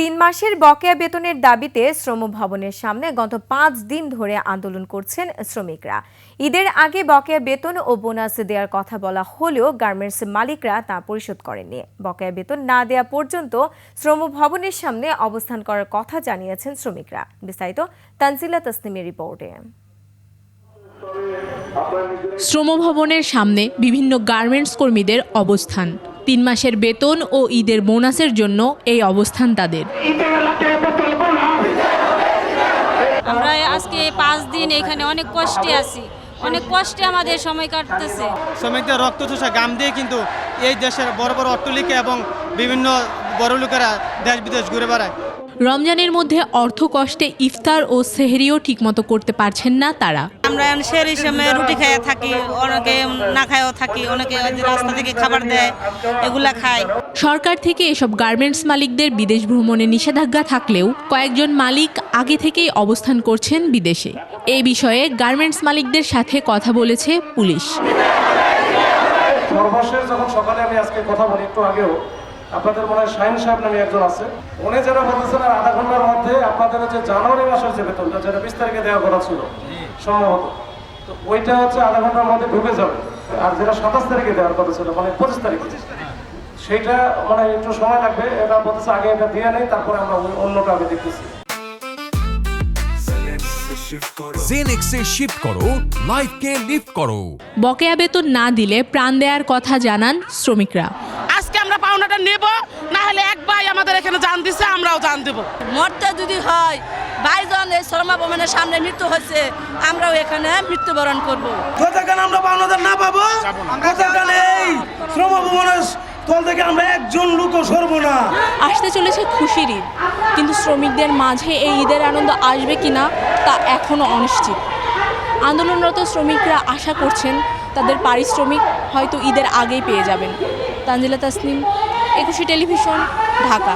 তিন মাসের বকেয়া বেতনের দাবিতে শ্রম ভবনের সামনে গত পাঁচ দিন ধরে আন্দোলন করছেন শ্রমিকরা। ঈদের আগে বকেয়া বেতন ও বোনাস দেওয়ার কথা বলা হলেও গার্মেন্টস মালিকরা তা পরিশোধ করেননি। বকেয়া বেতন না দেওয়া পর্যন্ত শ্রম ভবনের সামনে অবস্থান করার কথা জানিয়েছেন শ্রমিকরা। বিস্তারিত তানজিলা তসনিমের রিপোর্টে। শ্রমভবনের সামনে বিভিন্ন গার্মেন্টস কর্মীদের অবস্থান। তিন মাসের বেতন ও ঈদের বোনাসের জন্য এই অবস্থান তাদের। আমরা আজকে পাঁচ দিন এখানে অনেক কষ্টে আছি। অনেক কষ্টে আমাদের সময় কাটতেছে। শ্রমিকদের রক্ত চোষা গাম দিয়ে কিন্তু এই দেশের বড় বড় অট্টলিকা এবং বিভিন্ন বড় লোকেরা দেশ বিদেশ ঘুরে বেড়ায়। রমজানের মধ্যে অর্থ কষ্টে ইফতার ও সেহরিও ঠিকমতো করতে পারছেন না তারা। আমরা সেই সময় রুটি খেয়ে থাকি অনেকে না খায়ও থাকি অনেকে রাস্তা থেকে খাবার দেয় এগুলা খায় সরকার থেকে এসব গার্মেন্টস মালিকদের বিদেশ ভ্রমণে নিষেধাজ্ঞা থাকলেও কয়েকজন মালিক আগে থেকেই অবস্থান করছেন বিদেশে। এই বিষয়ে গার্মেন্টস মালিকদের সাথে কথা বলেছে পুলিশ। যখন সকালে আমি আজকে কথা বলি একটু আগেও আপনাদের মনে হয় শাহিন সাহেব নামে একজন আছে? উনি যারা বলতেছেন আর আধা ঘণ্টার মধ্যে আপনাদের হচ্ছে জানুয়ারি মাসের যে বেতনটা যেটা বিশ তারিখে দেওয়া কথা ছিল সম্ভবত। তো ওইটা হচ্ছে আধা ঘণ্টার মধ্যে ঢুকে যাবে। আর যেটা সাতাশ তারিখে দেওয়ার কথা ছিল মানে পঁচিশ তারিখে। সেইটা মানে একটু সময় লাগবে এটা বলতেছে আগে এটা দিয়ে নেই তারপরে আমরা অন্যটা আমি দেখতেছি। জেনেক্সে শিফট করো লাইফকে লিফট করো। বকেয়া বেতন না দিলে প্রাণ দেওয়ার কথা জানান শ্রমিকরা আজকে আমরা পাওনাটা নেব না হলে এক ভাই আমাদের এখানে জান দিছে আমরাও জান দেব। মরতে যদি হয় ভাইজন এই শর্মা ভবনের সামনে মৃত্যু হয়েছে আমরাও এখানে মৃত্যুবরণ করব। যতক্ষণ আমরা পাওনাদার না পাবো? ততক্ষণ এই শ্রম ভবনের তল থেকে আমরা একজন লোকও সরবো না। আসতে চলেছে খুশির ঈদ। কিন্তু শ্রমিকদের মাঝে এই ঈদের আনন্দ আসবে কিনা তা এখনও অনিশ্চিত। আন্দোলনরত শ্রমিকরা আশা করছেন তাদের পারিশ্রমিক হয়তো ঈদের আগেই পেয়ে যাবেন। তানজিলা তাসনিম একুশে টেলিভিশন ঢাকা।